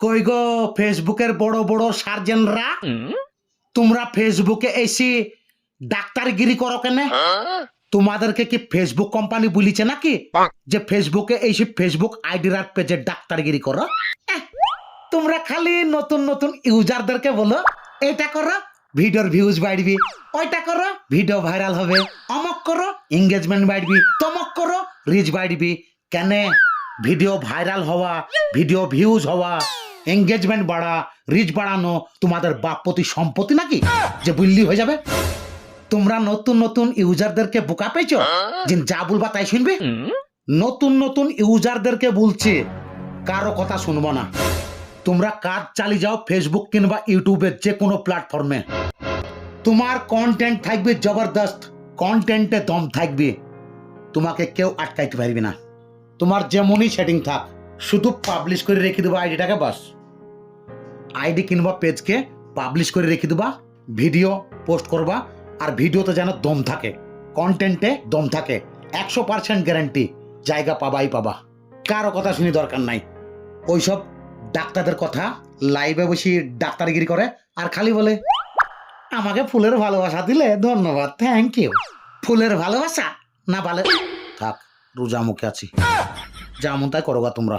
কই গো ফেসবুকের বড় বড় সার্জেনরা? তোমরা ফেসবুকে এসে ডাক্তারগিরি করো কেন? তোমাদেরকে কি ফেসবুক কোম্পানি বলিছে নাকি? যে ফেসবুকে এসে ফেসবুক আইডি আর পেজে ডাক্তারগিরি করো? তোমরা খালি নতুন নতুন ইউজারদেরকে বলো এটা করো ভিডিওর ভিউজ বাড়বি ওইটা করো ভিডিও ভাইরাল হবে অমক করো এঙ্গেজমেন্ট বাড়বি তমক করো রিচ বাড়বি। কেন? ভিডিও ভাইরাল হওয়া ভিডিও ভিউজ হওয়া এঙ্গেজমেন্ট বাড়া রিচ বাড়ানো তোমাদের বাপপতি সম্পত্তি নাকি? যে বুল্লি হয়ে যাবে। তোমরা নতুন নতুন ইউজারদেরকে বোকা পেয়েছ? যে যা বলবা তাই শুনবে? নতুন নতুন ইউজারদেরকে বলছে, কারও কথা শুনব না। তোমরা কাজ চালিয়ে যাও ফেসবুক কিংবা ইউটিউবের যে কোনো প্ল্যাটফর্মে তোমার কন্টেন্ট থাকবে জবরদস্ত কন্টেন্টে দম থাকবে। তোমাকে কেউ আটকাইতে পারবে না। তোমার যেমনই সেটিং থাক, শুধু পাবলিশ করে রেখে দেবো আইডিটাকে বাস। আইডি কিংবা পেজকে পাবলিশ করে রেখে দেবা ভিডিও পোস্ট করবা, আর ভিডিওতে যেন দম থাকে কন্টেন্টে দম থাকে, একশো পার্সেন্ট গ্যারান্টি জায়গা পাবাই পাবা। কারও কথা শুনি দরকার নাই। ওইসব ডাক্তারদের কথা লাইভে বসে ডাক্তারগিরি করে, আর খালি বলে, আমাকে ফুলের ভালোবাসা দিলে ধন্যবাদ থ্যাংক ইউ ফুলের ভালোবাসা? না বলে থাক, রোজা মুখে আছি। যেমন তাই করোগা তোমরা।